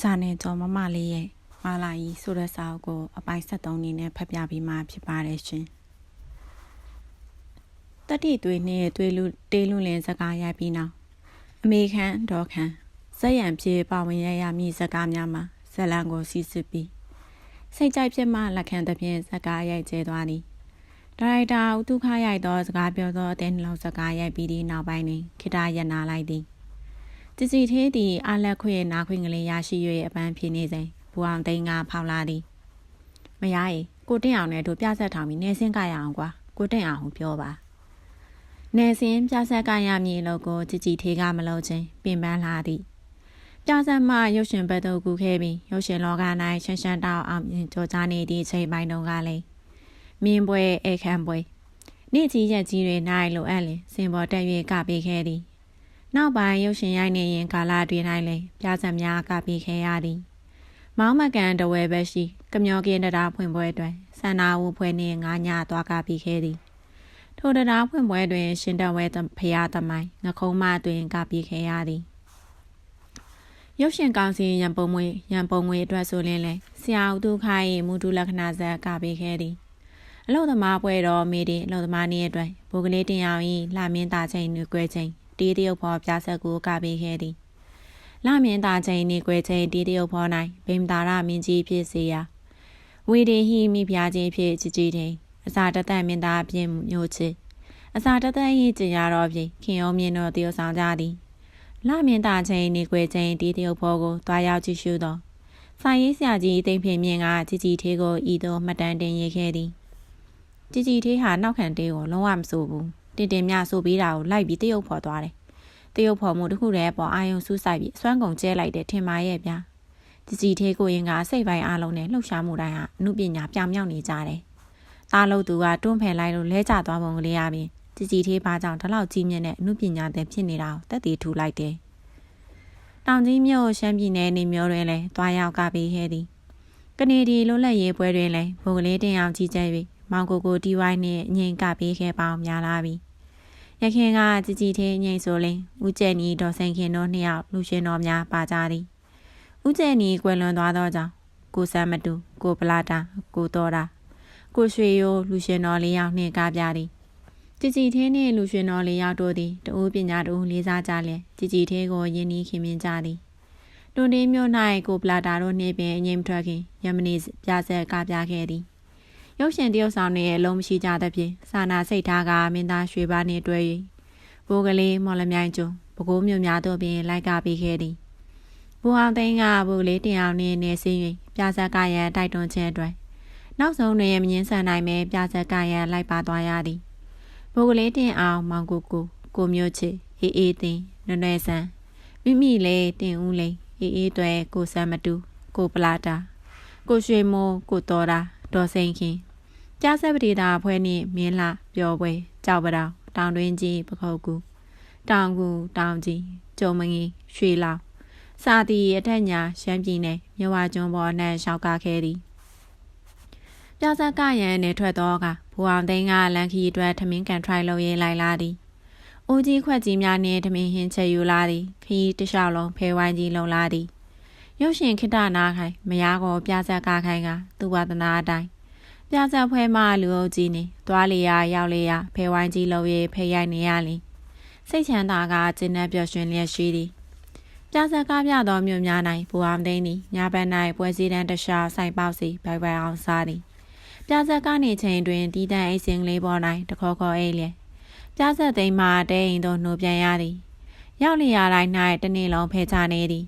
ဂျာနယ်ကျော်မမလေးရဲ့မာလာကြီးဆိုတဲ့စာအုပ်ကိုအပိုင်း73အနေနဲ့ဖတ်ပြပြီးမှဖြစ်ပါတယ်ရှင်။တတိသွေးနဲ့သွေးလူတေးလူလင်စကားရိုက်ပြီးနောက်အမေခန့်ဒေါ်ခန့်ဇက်ရံပြေပါဝင်ရရမည့်စကားများမှာဇလန်ကိုစီစစ်ပြီးစိတ်ကြိုက်ဖြစ်မှလက်ခံသဖြင့်စကားရိုက်ကျဲသွားသည်။ဒါရိုက်တာဦးတုခရိုက်သောစကားပြောသောတဲ့နှလုံးစကားရိုက်ပြီးသည့်နောက်ပိုင်းတွင်ခိတရနာလိုက်သည်။ တစီသေးသည်အလက်ခွေနာခွင့်ကလေးရရှိ၍အပန်းဖြေနေစဉ်ဘူအောင်သိန်းကဖောက်လာသည်မရရေကိုတင့်အောင်နဲ့တို့ပြဆက်ထောင်ပြီးနေစင်းကရအောင်ကွာကိုတင့်အောင်ကိုပြောပါနေစင်းပြဆက်ကရမည်လို့ကိုကြည်ကြည်သေးကမလို့ချင်းပင်ပန်းလာသည်ပြဆက်မှရုပ်ရှင်ဘက်သို့ကူခဲ့ပြီးရုပ်ရှင်လောက၌ရှန်ရှန်တောက်အောင်ကြောကြားနေသည့်ချိန်ပိုင်းတုန်းကလည်းမြင်းပွဲအခမ်းပွဲနေ့ကြီးရက်ကြီးတွေ၌လိုအပ်လင်စင်ပေါ်တက်၍ကပေးခဲ့သည် နောက်ပိုင်းရုပ်ရှင်ရိုက်နေရင်ကာလာတွင်တိုင်းလဲပြဇက်များကပြီးခဲ့ရသည်။မောင်းမကန်တဝဲပဲရှိကမျောကင်းတရားဖွင့်ပွဲတွင်ဆန္နာဝဖွဲ့နှင့်ငါးညသွားကပြီးခဲ့သည်။ထိုတရားဖွင့်ပွဲတွင် ရှင်တဝဲဖရာသမိုင်းငခုံးမတွင်ကပြီးခဲ့ရသည်။ရုပ်ရှင်ကောင်စီရန်ပုံငွေရန်ပုံငွေအတွက်ဆိုရင်လဲဆရာဦးသူခိုင်မူတူလက္ခဏာဇက်ကပြီးခဲ့သည်။အလုသမားပွဲတော်မိဒီအလုသမားနေ့အတွက်ဘိုကလေးတင်အောင်ဤလှမင်းသားချိန်နှွေကွဲချိန် တီးတရုတ်ဖော်ပြဆက်ကိုကပေးခဲ့သည်လမင်းသားချိန်နေကွယ်ချိန်တီးတရုတ်ဖော်၌ဗိမတာရမင်းကြီးဖြစ်စေရာဝီဒီဟီမိဖျားချင်းဖြစ်ကြည်ကြည်တင်အစာတသက်မင်းသားပြင်မျိုးချစ်အစာတသက်ဤကျင်ရတော်ဖြင့်ခင်အောင်မြင်တော်တည်ဆောင်ကြသည်လမင်းသားချိန်နေကွယ်ချိန်တီးတရုတ်ဖော်ကိုတွားရောက်ကြည့်ရှုသောဆိုင်ရေးဆရာကြီးတိမ်ဖင်မြင့်ကကြည်ကြည်သေးကိုဤသို့မှတ်တမ်းတင်ရေးခဲ့သည်ကြည်ကြည်သေးဟာနောက်ခံတေးကိုလုံးဝမဆိုဘူး တင်တင်မြဆိုပေးတာကိုလိုက်ပြီးတရုတ်ဖော်သွားတယ်။တရုတ်ဖော်မှုတစ်ခုတည်းပေါ်အာယုံစူးစိုက်ပြီးအစွမ်းကုန်ကျဲလိုက်တဲ့ထင်ပါရဲ့ဗျာ။ကြည်ကြည်သေးကိုရင်ကစိတ်ပိုင်းအားလုံးနဲ့လှုပ်ရှားမှုတိုင်းဟာအမှုပညာပြောင်မြောက်နေကြတယ်။သားလို့သူကတွန်းဖယ်လိုက်လို့လဲကျသွားပုံကလေးရပြီးကြည်ကြည်သေးပါကြောင့်ဒီလောက်ကြီးမြင့်တဲ့အမှုပညာတဲ့ဖြစ်နေတာကိုတက်တည်ထူလိုက်တယ်။တောင်ကြီးမြို့ရှမ်းပြည်နယ်နေမျိုးတွင်လည်းတွားရောက်ကပြီးခဲ့သည်။ကနေဒီလွတ်လပ်ရေးပွဲတွင်လည်းဘုံကလေးတင်အောင်ကြီးကျဲ၍မောင်ကိုကိုတီဝိုင်းနှင့်အငိမ့်ကပေးခဲ့ပေါင်းများလာပြီ။ ရခင်ကကြည်ကြည်သေးငိမ့်ဆိုလင်ဦးကျဲနီဒေါ်ဆင်ခင်တို့နှစ်ယောက်လူရှင်တော်များပါကြသည်။ဦးကျဲနီကွယ်လွန်သွားသောကြောင့်ကိုစံမတူကိုပလာတာကိုတော်တာကိုရွှေရိုးလူရှင်တော်လေးယောက်နှင့်ကားပြသည်။ကြည်ကြည်သေးနှင့်လူရှင်တော်လေးယောက်တို့သည်တဦးပညာတဦးလေးစားကြလျက်ကြည်ကြည်သေးကိုယင်းဤခင်မင်းကြသည်။တွန်တင်းမြို့၌ကိုပလာတာတို့နှင့်ပင်အငိမ့်ထွက်ခင်ယမနီပြဆက်ကားပြခဲ့သည် ရုပ်ရှင်တရုတ်ဆောင်တွေရဲ့အလုံးမရှိကြသဖြင့်စာနာစိတ်ထားကမင်းသားရွှေပါနှင့်တွဲ၍ဘိုးကလေးမော်လမြိုင်ကျွန်းပကိုးမြို့များတို့ပင်လိုက်ကပေးခဲ့သည်ဘူအောင်သိန်းကဘိုးကလေးတင်အောင်နှင့်နေစင်း၍ပြဇက်ကရန်တိုက်တွန်းခြင်းအတွက်နောက်ဆုံးတွင်မငင်းဆန်နိုင်မဲပြဇက်ကရန်လိုက်ပါသွားရသည်ဘိုးကလေးတင်အောင်မောင်ကိုကိုကိုမျိုးချစ်အေးအေးတင်နွယ်နွယ်ဆန်းမိမိလေးတင်ဦးလေးအေးအေးတွေကိုစံမတူကိုပလာတာကိုရွှေမိုးကိုတော်တာဒေါ်စိန်ခင် ကြားဆက်ပတိတာဖွဲနှင့်မင်းလှပျော်ပွဲကြောက်ပတောင်တောင်တွင်းကြီးပခုတ်ကူတောင်ကူတောင်ကြီးကျုံမငီရွှေလောင်စာတီအထက်ညာရှမ်းပြည်နယ်မြဝကျွန်းပေါ်နှံရှောက်ကခဲ့သည်ပြဇက်ကရန်နဲ့ထွက်တော့ကဘူအောင်သိန်းကလန်ခီအတွက်ထမင်းကန်ထရိုက်လုပ်ရေးလိုက်လာသည်အိုးကြီးခွက်ကြီးများနှင့်ထမင်းဟင်းချက်ယူလာသည်ခီးတလျှောက်လုံးဖဲဝိုင်းကြီးလုံလာသည်ရုပ်ရှင်ခိတနာခိုင်မယားကိုပြဇက်ကခိုင်ကသူ့ဝဒနာအတိုင်း ပြဆက်ဖွဲမှလူအုပ်ကြီးနေသွားလေရရောက်လေရဖဲဝိုင်းကြီးလုံရေးဖဲရိုက်နေရလင်စိတ်ချမ်းသာကကျင်းနှက်ပျော်ရွှင်လျက်ရှိသည်ပြဆက်ကားပြသောမြို့များ၌ဘူအောင်သိန်းသည်ညဘက်၌ပွဲစည်းတန်းတခြားဆိုင်ပေါက်စီဘိုင်ဘိုင်အောင်စားသည်ပြဆက်ကားနေချိန်တွင်တီးတန့်အိတ်စင်လေးပေါ်၌တခေါ်ခေါ်အိတ်လျက်ပြဆက်သိန်းမှတဲအိမ်သို့နှိုးပြန်ရသည်ရောက်လျာတိုင်း၌တနေ့လုံးဖဲချနေသည်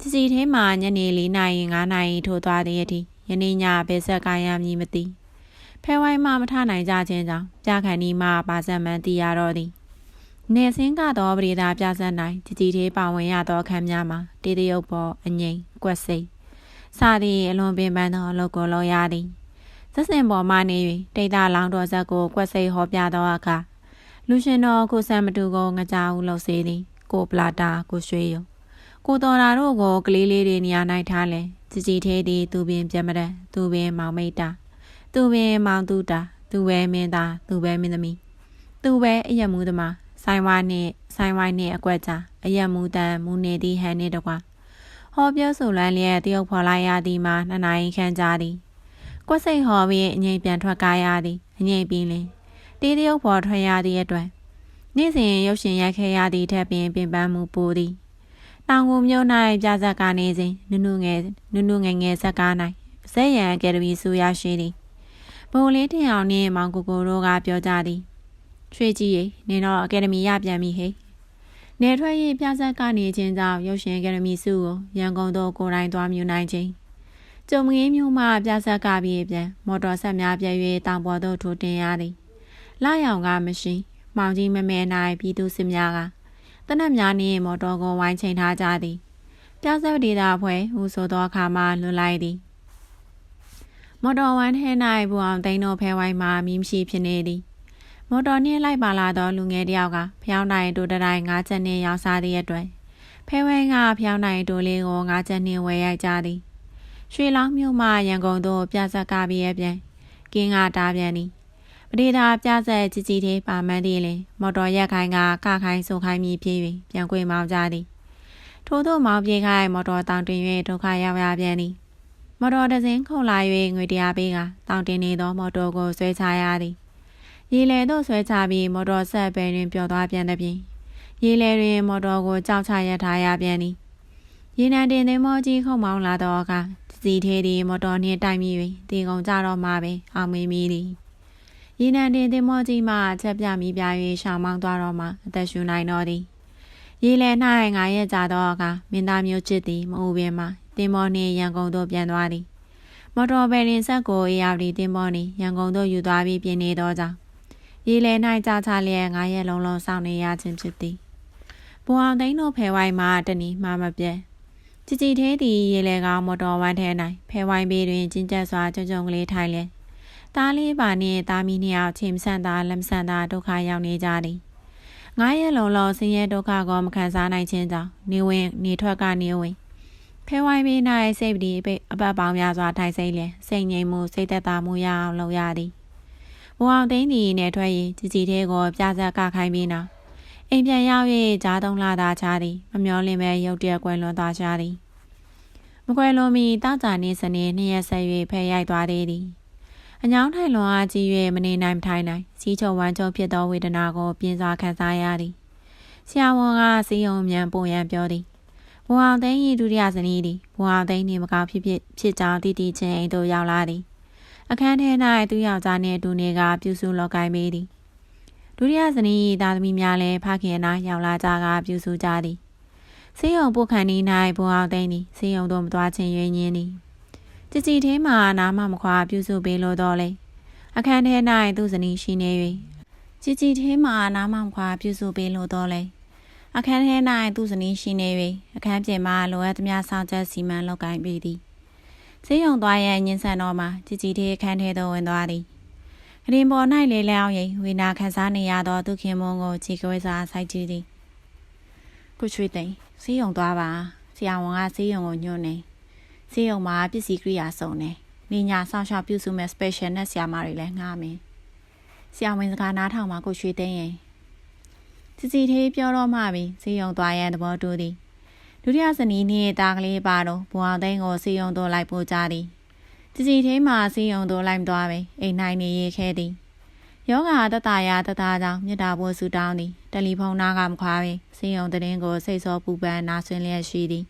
စီစီထဲမှညနေ၄နာရီ၅နာရီထိုးသွားသည်အထိ ယနေ့ညဘယ်ဆက်ကားရမည်မသိဖဲဝိုင်းမှမထနိုင်ကြခြင်းကြောင့်ပြခန်ဒီမှပါဇက်မှန်တီရတော့သည်နေစင်းကတော့ပရိသာပြဇက်နိုင်ကြည်ကြည်သေးပါဝင်ရသောအခမ်းများမှာတေးတရုပ်ပေါ်အငိမ့်ကွက်စိတ်စသည်အလွန်ပင်ပန်းသောအလုပ်ကိုလုပ်ရသည်သစင်ပေါ်မှနေ၍တိတ်တာလောင်းတော်ဇက်ကိုကွက်စိတ်ဟောပြသောအခါလူရှင်တော်ကိုဆံမတူကိုငကြဦးလှုပ်စေသည်ကိုပလာတာကိုရွှေယုံ ကိုတော်တာတို့ကိုကလေးလေးတွေနေရာ၌ထားလဲကြည်ကြည်သေးသည်သူပင်ပြမတဲ့သူပင်မောင်မိတ်တာသူပင်မောင်သူတာသူပဲမင်းသားသူပဲမင်းသမီးသူပဲအယက်မူးသမားဆိုင်ဝါနှင့်ဆိုင်ဝိုင်းနှင့်အကွက်ကြအယက်မူတန်မူနေသည့်ဟန်နှင့်တကွာဟောပြောဆိုလန်းလျက်တရုတ်ဖော်လိုက်ရသည်မှာနှစ်နိုင်ခန့်ကြသည်ကွက်စိတ်ဟောပြီးအငိမ့်ပြန်ထွက်ကားရသည်အငိမ့်ပြီးလင်တေးတရုတ်ဖော်ထွက်ရသည့်အတွက်နေ့စဉ်ရုပ်ရှင်ရိုက်ခဲ့ရသည့်ထက်ပင်ပင်ပန်းမှုပိုသည် တောင်ကိုမြို့၌ပြဇက်ကနေစဉ်နုနုငယ်နုနုငယ်ငယ်ဇက်ကား၌ဇက်ရန်အကယ်ဒမီဆိုရရှိသည်ဘုံလေးတင်အောင်နှင့်မောင်ကိုကိုတို့ကပြောကြသည်ရွှေကြီးရေနင်တော့အကယ်ဒမီရပြန်ပြီဟဲ့နေထွက်ရေးပြဇက်ကနေခြင်းကြောင့်ရုပ်ရှင်အကယ်ဒမီစုကိုရန်ကုန်သို့ကိုယ်တိုင်သွားမြူနိုင်ခြင်းကျုံငင်းမျိုးမှပြဇက်ကပြေးပြန်မော်တော်ဆက်များပြည့်၍တောင်ပေါ်သို့ထိုးတင်ရသည်လာရောင်ကမရှိမောင်ကြီးမမဲ၌ပြည်သူစစ်များက တနက်များနှင့်မော်တော်ကိုဝိုင်းချိန်ထားကြသည်ပြဇက်ဒေတာဖွဲ့ဟူဆိုသောအခါမှလွန်လိုက်သည်မော်တော်ဝမ်းထဲ၌ဘူအောင်သိန်းတို့ဖဲဝိုင်းမှမီးမရှိဖြစ်နေသည်မော်တော်နှင့်လိုက်ပါလာသောလူငယ်တယောက်ကဖျောင်းနိုင်တို့တတိုင်းငါးချက်နှင့်ရောင်းစားသည့်အတွက်ဖဲဝဲကဖျောင်းနိုင်တို့လေးကိုငါးချက်နှင့်ဝယ်ရိုက်ကြသည်ရွှေလောင်းမြို့မှရန်ကုန်သို့ပြဇက်ကပြည့်ရဲ့ပြန်ကင်းကတားပြန်သည် ပဒေသာပြဆက်ကြီးကြီးသေးပါမှန်းသည်လင်မော်တော်ရက်ခိုင်းကကခိုင်းဆိုခိုင်းမိပြေး၍ပြန်ခွေမောင်းကြသည်ထို့သောမောင်းပြေးခိုင်းမော်တော်တောင်တင်၍ဒုက္ခရောက်ရပြန်သည်မော်တော်တစင်းခုန်လာ၍ငွေတရားပေးကတောင်တင်နေသောမော်တော်ကိုဆွဲချရသည်ရေလေသို့ဆွဲချပြီးမော်တော်ဆက်ပဲတွင်ပျော်သွားပြန်သည်ဖြင့်ရေလေတွင်မော်တော်ကိုကြောက်ချရထားရပြန်သည်ရေနံတင်သင်္ဘောကြီးခုန်မောင်းလာသောအခါစီသေးသည်မော်တော်နှင့်တိုက်မိ၍တေကုန်ကြတော့မှပင်အောင်မေးမိသည် ရေနံတင်သင်္ဘောကြီးမှချက်ပြမိပြ၍ရှောင်းမောင်းသွားတော့မှအသက်ရှူနိုင်တော့သည်ရေလယ်၌ငါရဲ့ကြတော့အခါမင်းသားမျိုးချစ်သည်မအူပင်မှတင်မောနှင့်ရန်ကုန်သို့ပြန်သွားသည်မော်တော်ဘယ်ရင်ဆက်ကိုအေးရောက်သည်တင်မောနှင့်ရန်ကုန်သို့ယူသွားပြီးပြင်နေသောကြောင့်ရေလယ်၌ကြာချလျက်ငါရဲ့လုံးလုံးစောင့်နေရခြင်းဖြစ်သည်ဘုံအောင်သိန်းတို့ဖဲဝိုင်းမှတနည်းမှမပြဲကြည်ကြည်သေးသည်ရေလေကောင်မော်တော်ဝမ်းထဲ၌ဖဲဝိုင်းဘေးတွင်ကျဉ်ကျက်စွာကြုံကြုံကလေးထိုင်လျက် သားလေးပါနှင့်သားမီးနှစ်ယောက်ချိန်ဆန့်သာလက်မဆန့်သာဒုက္ခရောက်နေကြသည်ငါရဲ့လုံလုံဆင်းရဲဒုက္ခကိုမခံစားနိုင်ခြင်းကြောင့်နေဝင်နေထွက်ကနေဝင်ဖဲဝိုင်းဘေး၌စိတ်ပတိအပတ်ပေါင်းများစွာထိုင်စိတ်လျက်စိတ်ငြိမ်မှုစိတ်သက်သာမှုရအောင်လုပ်ရသည်ဘဝအောင်သိန်းသည်နေထွက်ရင်ကြည်ကြည်သေးကိုပြဇက်ကခိုင်းပြီးနောက်အိမ်ပြန်ရောက်၍ဂျားသုံးလာသာချသည်မမျောလင့်ပဲရုတ်တရက်ကွယ်လွန်သွားကြသည်မကွယ်လွန်မီတောက်ကြနေစနေနှစ်ရက်ဆက်၍ဖဲရိုက်သွားသေးသည် အညောင်းထိုင်လွန်အားကြီး၍မနေနိုင်မထိုင်နိုင်စီးချုံဝမ်းချုံဖြစ်သောဝေဒနာကိုပြင်းစွာခံစားရသည်ဆရာဝန်ကစီယုံမြန်ပုံရန်ပြောသည်ဘဝအောင်သိန်း၏ဒုတိယဇနီးသည်ဘဝအောင်သိန်းနှင့်မကောင်းဖြစ်ဖြစ်ဖြစ်ကြောင်းတည်တည်ချင်းအိမ်သို့ရောက်လာသည်အခန်းထဲ၌သူယောက်ျားနှင့်အတူနေကပြုစုလောကိုင်းပေးသည်ဒုတိယဇနီးသားသမီးများလည်းဖခင်နာရောက်လာကြကပြုစုကြသည်စေယုံပုတ်ခန်ဤ၌ဘုံအောင်သိန်းသည်စေယုံတို့မသွားခြင်းရွေးညင်းသည် ကြည်ကြည်သေးမှနားမမခွာပြုစုပေးလို့တော့လေအခန်းထဲ၌သူဇနီးရှိနေ၍ကြည်ကြည်သေးမှနားမမခွာပြုစုပေးလို့တော့လေအခန်းထဲ၌သူဇနီးရှိနေ၍အခန်းပြင်မှလိုအပ်သမျှစောင့်ချက်စီမံလုပ်ကိုင်ပေးသည်စေယုံသွားရဲ့ညင်ဆန်တော်မှာကြည်ကြည်သေးအခန်းထဲသို့ဝင်သွားသည်အရင်ပေါ်၌လေလျောင်းရိဝေနာခန်းစားနေရသောသူခင်မွန်ကိုခြေကွဲစွာစိုက်ကြည့်သည်ကုချွေသိန်းစေးရုံသွားပါဆရာဝန်ကစေးရုံကိုညွှန်နေ စေးရုံမှာပစ္စည်းကိရိယာစုံနေနေညာဆောင်ရှောက်ပြုစုမဲ့ special နဲ့ဆရာမတွေလည်းငှားမယ်ဆရာဝန်စကားနားထောင်မှာကိုရွှေသိန်းရင်စီစီသေးပြောတော့မှပြီစေးရုံသွားရန်သဘောတူသည်ဒုတိယဇနီးနှင့်တာကလေးပါတော့ဘွာသိန်းကိုစေးရုံသို့လိုက်ပို့ကြသည်စီစီသေးမှစေးရုံသို့လိုက်သွားပဲအိမ်နိုင်နေရခဲသည်ယောဂတတရာတတကြောင့်မြတ်တာဖို့ဆူတောင်းသည်တယ်လီဖုန်းနားကမခွာပင်စေယုံတရင်ကိုစိတ်စောပူပန်နာဆွင်လျက်ရှိသည်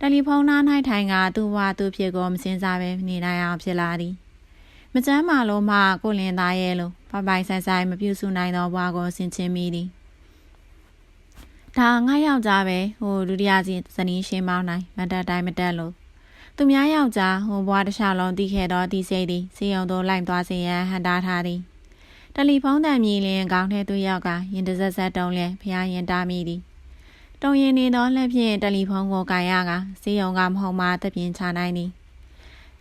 တယ်လီဖုန်းနား၌ထိုင်ကသူ့ဘဝသူ့ဖြစ်ကိုမစင်စားပဲနေနိုင်အောင်ဖြစ်လာသည်မကျမ်းမာလို့မှကိုလင်သားရဲ့လို့ပိုင်ပိုင်ဆိုင်ဆိုင်မပြုစုနိုင်သောဘဝကိုဆင်ခြင်မိသည်ဒါငါယောက်ျားပဲဟိုဒုတိယစီဇနီးရှင်းမောင်းနိုင်မတက်တိုင်းမတက်လို့သူများယောက်ျားဟိုဘွားတစ်ခြားလုံးတည်ခဲ့သောဒီစိတ်သည်စေယုံသို့လိုက်သွားစေရန်ဟန်တားထားသည်တယ်လီဖုန်းတန်မြည်လင်ခေါင်းထဲသူရောက်ကရင်တဆက်ဆက်တုံးလျက်ဖျားရင်တားမိသည် တုံရင်နေသောလက်ဖြင့်တယ်လီဖုန်းကိုကန်ရကစေယုံကမဟုတ်မှတပြင်းချနိုင်သည်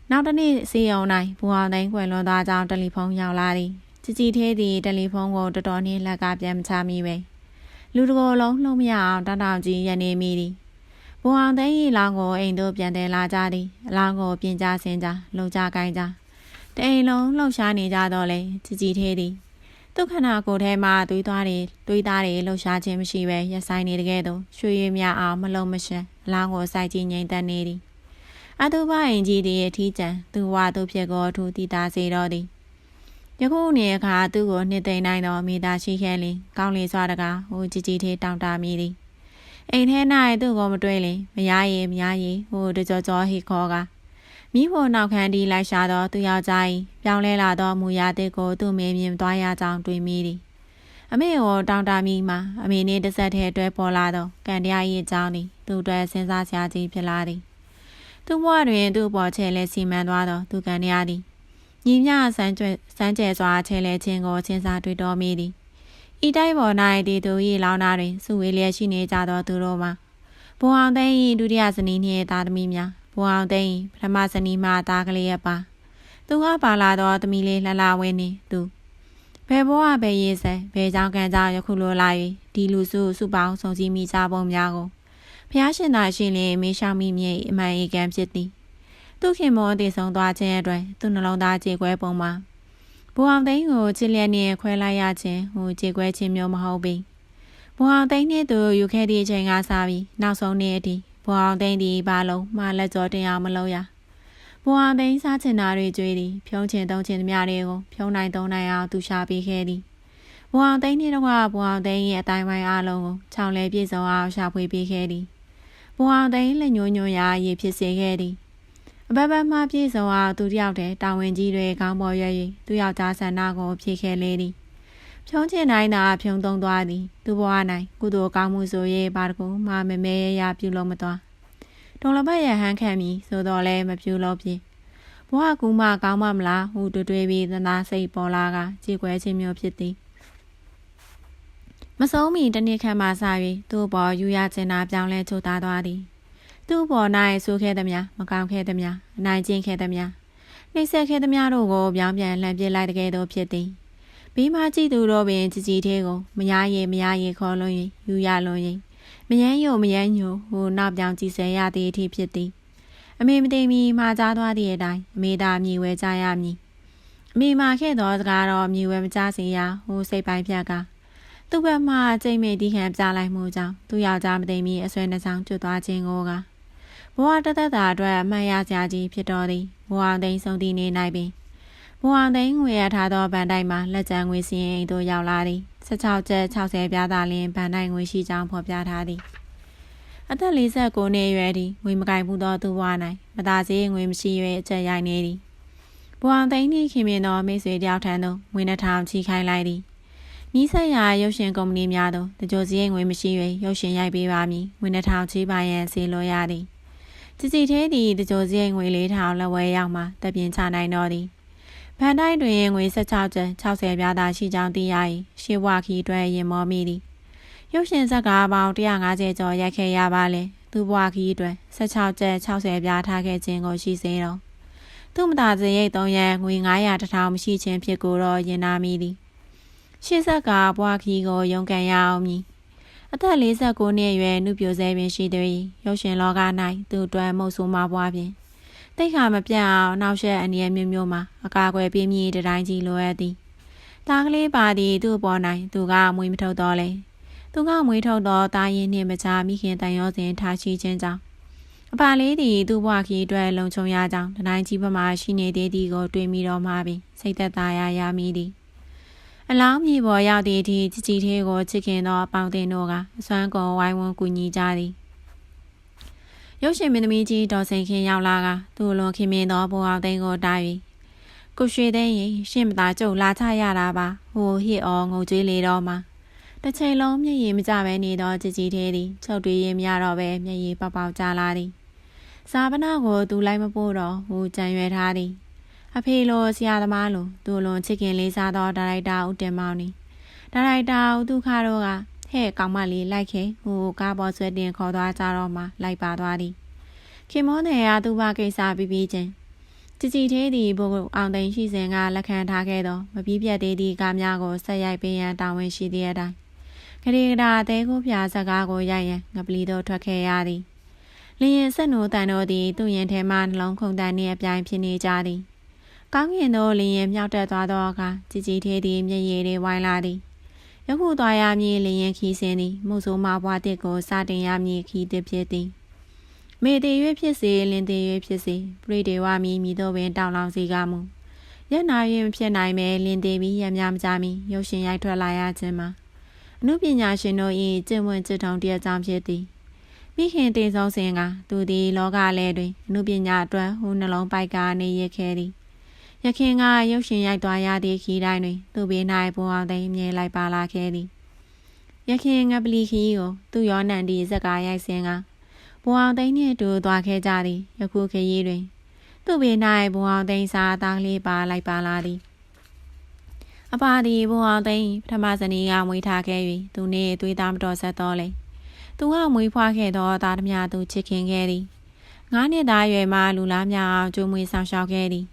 နောက်တစ်နေ့စေယုံ၌ဘူအောင်သိန်းခွင်လွန်သွားကြောင်းတယ်လီဖုန်းရောက်လာသည်ကြည်ကြည်သေးသည်တယ်လီဖုန်းကိုတော်တော်နှင်းလက်ကပြန်မချမိပဲလူတကောလုံးလှုံ့မရအောင်တောင်းတောင်းကြီးရနေမိသည်ဘူအောင်သိန်း၏လောင်းကိုအိမ်သို့ပြန်တယ်လာကြသည်အလောင်းကိုပြင်ကြဆင်းကြလုံကြကိုင်းကြတအိမ်လုံးလှုပ်ရှားနေကြတော့လေကြည်ကြည်သေးသည် သူခဏကိုယ်ထဲမှာသွေးသားတွေသွေးသားတွေလှုပ်ရှားခြင်းမရှိပဲရက်ဆိုင်နေတကယ်တော့ရွှေရည်များအောင်မလုံးမရှက်အလောင်းကိုစိုက်ကြည့်ငိမ့်သက်နေသည်အတုပအင်ကြီးတည်းအထီးကျန်သူဝါသူဖြစ်ကိုထူတည်တာစေတော့သည်ယခုနေ့အခါသူ့ကိုနှစ်သိမ့်နိုင်သောမိသားရှိခဲ့လင်ကောင်းလီစွာတကားဟိုကြည်ကြည်သေးတောင်းတမိသည်အိမ်ထဲ၌သူ့ကိုမတွေ့လင်မရရမရရဟိုတကြောကြောဟိခေါ်က မိဖို့နောက်ခန်းဒီလိုက်ရှာသောသူယောက်ျား၏ပြောင်းလဲလာသောမူရသစ်ကိုသူ့မင်းမြင်သွားရကြောင်းတွေးမိသည်အမေကိုတောင်းတမိမှာအမေနှင့်တစ်ဆက်တည်းတွဲပေါ်လာသောကံတရား၏အကြောင်းသည်သူ့အတွက်စဉ်းစားစရာကြီးဖြစ်လာသည်သူ့ဘဝတွင်သူ့ပေါ်ချဲလဲစီမံသွားသောသူကံတရားသည်ညီမျှဆန်းကျွဲစမ်းကြဲစွာချဲလဲခြင်းကိုချင်းစားတွေ့တော်မိသည်ဤတိုက်ပေါ်၌ဒီသူ၏လောင်းသားတွင်စုဝေးလျက်ရှိနေကြသောသူတို့မှာဘုံအောင်သိန်း၏ဒုတိယဇနီးနှင့်သားသမီးများ ဘုံအောင်သိန်းပထမဇနီးမှသားကလေးရပါသူကပါလာသောသမီးလေးလှလှဝင်းနှင့်သူဘယ်ဘဝပဲရေးစဲဘယ်ကြောင့်ကံကြောင့်ယခုလိုလာ၍ဒီလူစုစုပေါင်းစုံစည်းမိကြပုံများကိုဖျားရှင်သာရှိလျင်မေးရှောင်းမိမြေအမှန်ဧကံဖြစ်သည်သူခင်မောတည်ဆုံသွားခြင်းအတွက်သူနှလုံးသားကြေကွဲပုံမှာဘူအောင်သိန်းကိုချစ်လျက်နှင့်ခွဲလိုက်ရခြင်းဟိုကြေကွဲခြင်းမျိုးမဟုတ်ပေဘူအောင်သိန်းနှင့်သူယူခဲ့သည့်အချိန်ကစပြီးနောက်ဆုံးနေ့အထိ ဘူအောင်သိန်းသည်ဘာလုံးမှလက်ကြောတင်အောင်မလုပ်ရဘူအောင်သိန်းစားချင်တာတွေကြွေးသည်ဖြုံးချင်သုံးချင်သမျှတွေကိုဖြုံးနိုင်သုံးနိုင်အောင်သူရှာပေးခဲ့သည်ဘူအောင်သိန်းနှင့်တော့ဘူအောင်သိန်းရဲ့အတိုင်းဝိုင်းအားလုံးကိုခြောင်လဲပြည့်စုံအောင်ရှာဖွေပေးခဲ့သည်ဘူအောင်သိန်းလက်ညှိုးညွှန်ရာရည်ဖြစ်စေခဲ့သည်အဘဘမှပြည့်စုံအောင်သူတယောက်တည်းတာဝန်ကြီးတွေကောင်းပေါ်ရွ၍သူယောက်ျားဆန္ဒကိုဖြည့်ခဲ့လေသည် ဖြုံးချင်တိုင်းသာဖြုံသုံးသွားသည်သူဘဝ၌ကုသိုလ်ကောင်းမှုဆို၍ဘာတကူမှမမဲရရပြုလို့မသွားတုံလပတ်ရဟန်းခံမည်ဆိုတော့လည်းမပြုလို့ဖြစ်ဘဝကူမကောင်းမမလားဟုတွေ့တွေ့ပြီးသနာစိတ်ပေါ်လာကကြေကွဲခြင်းမျိုးဖြစ်သည်မဆုံးမီတနေ့ခန့်မှစ၍သူ့ဘော်ယူရခြင်းနာပြောင်းလဲချိုးသားသွားသည်သူ့ပေါ်၌ဆိုခဲ့သည်များမကောင်းခဲ့သည်များအနိုင်ကျင့်ခဲ့သည်များနှိမ့်ဆက်ခဲ့သည်များတို့ကိုပြောင်းပြန်လှန်ပစ်လိုက်တဲ့ကဲ့သို့ဖြစ်သည် ပြီးမှကြည့်သူတို့ပင်ကြည်ကြည်သေးကိုမရရေမရရေခေါ်လွန်ရင်ယူရလွန်ရင်မယမ်းယိုမယမ်းညိုဟိုနောက်ပြောင်ကြည်စဲရသည့်အထိဖြစ်သည်အမေမသိမီမှာကြားသွားသည့်အတိုင်းအမေသာမြည်ဝဲကြရမည်အမေမှာခဲ့သောစကားတော့မြည်ဝဲမကြစေရဟိုစိတ်ပိုင်းဖြတ်ကသူ့ဘက်မှကြိတ်မိတ်ဒီခံပြလိုက်မှုကြောင့်သူ့ယောက်ျားမသိမီအဆွဲနှဆောင်ကျွတ်သွားခြင်းကိုကဘဝတသက်တာအတွက်အမှတ်ရစရာကြီးဖြစ်တော်သည်ဘဝသိန်းဆုံးသည့်နေ့၌ပင် ဘဝသိန်းငွေရထားသောဗန်တိုင်းမှာလက်ကျန်ငွေစီရင်အိမ်သို့ရောက်လာသည်16ကျပ်60ပြားသာလျင်ဗန်တိုင်းငွေရှိကြောင်းဖော်ပြထားသည်အသက်49နှစ်အရွယ်သည်ငွေမကင်ဘူးသောသူဘဝ၌မသာစေးငွေမရှိ၍အကျက်ရိုက်နေသည်ဘဝသိန်းနှင့်ခင်မင်သောမိတ်ဆွေတယောက်ထံသို့ငွေနှထောင်ချီခိုင်းလိုက်သည်နီးစပ်ရာရုပ်ရှင်ကုမ္ပဏီများသို့တကြိုစည်းငွေမရှိ၍ရုပ်ရှင်ရိုက်ပေးပါမည်ငွေနှထောင်ချီပါရန်စေလိုရသည်ကြည်ကြည်သေးသည်တကြိုစည်းငွေလေးထောင်လက်ဝဲရောက်မှတပြင်းချနိုင်တော်သည် ဗန်တိုင်းတွင်ငွေ16ကျပ်60ပြားသာရှိကြောင်းသိရ၏ရှေးဝါခီအတွက်ရင်မောမိသည်ရုပ်ရှင်ဇာတ်ကားပေါင်း150ကျော်ရိုက်ခဲ့ရပါလေသူဘွားခီအတွက်16ကျပ်60ပြားထားခဲ့ခြင်းကိုရှိစေတော့သူ့မသာစရိတ်3ရန်ငွေ900တထောင်မရှိခြင်းဖြစ်ကိုတော့ရင်နာမိသည်ရှေ့ဆက်ကဘွားခီကိုရုံကန်ရအောင်မည်အသက်49နှစ်အရွယ်နှုပြိုဆဲပင်ရှိသည်ရုပ်ရှင်လောက၌သူ့အတွက်မုတ်ဆိုးမပွားဖြင့် တိတ်ခါမပြတ်အောင်နောက်ဆက်အနေအမျိုးမျိုးမှာအကာအကွယ်ပြင်းမြည်တတိုင်းကြီးလိုအပ်သည်တားကလေးပါသည်သူ့ပေါ်၌သူကမွေးမထုတ်တော့လေသူကမွေးထုတ်တော့တာရင်နှင့်မချမိခင်တန်ရောစဉ်ထားရှိခြင်းကြောင့်အပါလေးသည်သူ့ဘဝခီအတွက်လုံခြုံရကြောင်းတတိုင်းကြီးဘမှာရှိနေသေးသည်ကိုတွေးမိတော့မှပင်စိတ်သက်သာရရမိသည်အလောင်းမြေပေါ်ရောက်သည့်အထိကြည်ကြည်သေးကိုချစ်ခင်သောပေါင်းတင်တို့ကအစွမ်းကုန်ဝိုင်းဝန်းကူညီကြသည် ရုပ်ရှင်မင်းသမီးကြီးဒေါ်စိန်ခင်ရောက်လာကသူ့လွန်ခင်မင်းသောဘိုးအောင်သိန်းကိုတား၍ကိုရွှေသိန်းရင်ရှင့်မသာကြုတ်လာချရတာပါဟိုဟစ်အော်ငုံကြွေးလေတော့မှာတစ်ချိန်လုံးမျက်ရည်မကျပဲနေတော့ကြည်ကြည်သေးသည်ချုပ်တွေးရင်မရတော့ပဲမျက်ရည်ပေါက်ပေါက်ကျလာသည်စာပနာကိုသူလိုက်မပို့တော့ဟိုကြံရွယ်ထားသည်အဖေလိုဆရာသမားလိုသူ့လွန်ချစ်ခင်လေးစားသောဒါရိုက်တာဦးတင်မောင်နီဒါရိုက်တာဦးဒုခါတို့က ဟဲ့ကောင်မလေးလိုက်ခဲဟိုကားပေါ်ဆွဲတင်ခေါ်သွားကြတော့မှလိုက်ပါသွားသည်ခင်မောနယ်ကသူ့ဘကိစ္စပြီးပြီးချင်းကြည်ကြည်သေးသည်ဘို့အောင်သိန်းရှိစဉ်ကလက်ခံထားခဲ့သောမပြီးပြတ်သေးသည့်ကားများကိုဆက်ရိုက်ပေးရန်တာဝန်ရှိသည့်အတိုင်းခရီးကတာအသေးကိုပြစကားကိုရိုက်ရန်ငပလီတို့ထွက်ခဲ့ရသည်လျင်ဆက်နိုးတန်တို့သည်သူ့ရင်ထဲမှနှလုံးခုန်တန်နှင့်အပြိုင်ဖြစ်နေကြသည်ကောင်းကင်တို့လျင်မြောက်တက်သွားသောအခါကြည်ကြည်သေးသည်မျက်ရည်တွေဝိုင်းလာသည် ယခုသွားရမည်လျင်ခီးစင်းသည်မုတ်ဆိုးမဘွားတစ်ကိုစတင်ရမည်ခီးတစ်ဖြစ်သည်မေတေရွေဖြစ်စေလင်တေရွေဖြစ်စေပရိဒေဝမီမိတို့ပင်တောင်းလောင်စီကမူရနာရင်မဖြစ်နိုင်ပဲလင်တေပြီးရမြမကြမီရုပ်ရှင်ရိုက်ထွက်လာရခြင်းမှာအမှုပညာရှင်တို့၏ကျင့်ဝတ်ကျင့်ထုံးတရားကြောင့်ဖြစ်သည်မိခင်တင်ဆုံးစဉ်ကသူသည်လောကလဲတွင်အမှုပညာအတွက်ဟိုနှလုံးပိုက်ကနေရခဲ့သည် ရခင်ကရုပ်ရှင်ရိုက်သွားရသည့်ခီးတိုင်းတွင် သူ့ဘေး၌ဘုံအောင်သိမ်းမြဲလိုက်ပါလာခဲ့သည်ရခင်ငပလီခီးကိုသူ့ရောနန်ဒီဇက်ကားရိုက်စဉ်ကဘုံအောင်သိမ်းနှင့်အတူသွားခဲ့ကြသည်ယခုခရီးတွင် သူ့ဘေး၌ဘုံအောင်သိမ်းစာအသားလေးပါလိုက်ပါလာသည်အပါသည်ဘုံအောင်သိမ်းပထမဇနီးကမွေးထားခဲ့၍သူနှင့်သွေးသားမတော်ဆက်တော်လေသူကမွေးဖွားခဲ့သောသားသမ ्या သူချစ်ခင်ခဲ့သည်ငါးနှစ်သားရွယ်မှလူလားများအောင်ကျွေးမွေးဆောင်ရှောက်ခဲ့သည်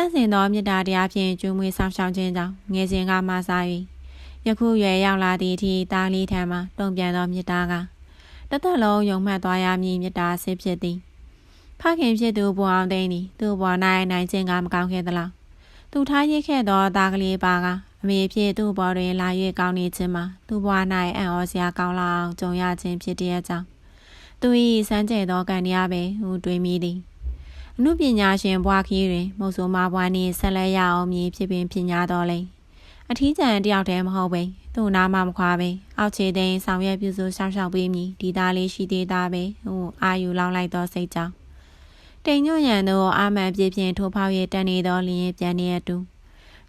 တန့်စင်သောမေတ္တာတရားဖြင့်ကျွေးမွေးဆောင်ရှောက်ခြင်းကြောင့်ငယ်စဉ်ကမှစ၍ယခုရွယ်ရောက်လာသည့်အထိသားလေးထံမှတုံ့ပြန်သောမေတ္တာကတသက်လုံးယုံမှတ်သွားရမည်မေတ္တာစစ်ဖြစ်သည်ဖခင်ဖြစ်သူဘွာအောင်သိန်းသည်သူ့ဘွာ၌နိုင်ခြင်းကမကောင်းခဲ့သလားသူထားရစ်ခဲ့သောသားကလေးပါကအမေဖြစ်သူ့ဘော်တွင်လာ၍ကောင်းနေခြင်းမှာသူ့ဘွာ၌အံ့ဩစရာကောင်းလာအောင်ကြုံရခြင်းဖြစ်တဲ့အကြောင်းသူ၏စမ်းကြဲသောကံတရားပင်ဟူတွေးမိသည် အမှုပညာရှင်ဘွာခီးတွင်မုတ်ဆိုးမဘွားနှင့်ဆက်လက်ရအောင်မည်ဖြစ်ပင်ဖြစ်ညာတော်လဲအထီးကျန်တယောက်တည်းမဟုတ်ပဲသူ့နာမမခွာပဲအောက်ခြေသိမ်းဆောင်ရွက်ပြုစုရှောင်းရှောက်ပေးမည်ဒီသားလေးရှိသေးတာပဲဟိုအာယူလောက်လိုက်သောစိတ်ကြောင့်တိမ်ညွန့်ရန်သောအာမန်ပြည့်ဖြင့်ထိုးဖောက်၍တန်နေသောလျင်ပြန်နေအတူ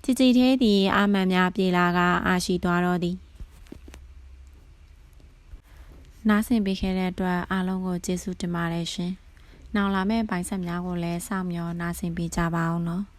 ကြည်ကြည်သေးသည်အာမန်များပြေလာကအာရှိသွားတော့သည်နားဆင်ပေးခဲ့တဲ့အတွက်အားလုံးကိုကျေးဇူးတင်ပါတယ်ရှင်။ နောက်လာမယ့်ပိုင်းဆက်များကိုလည်းစောင့်မျှော်နားဆင်ပေးကြပါအောင်နော်။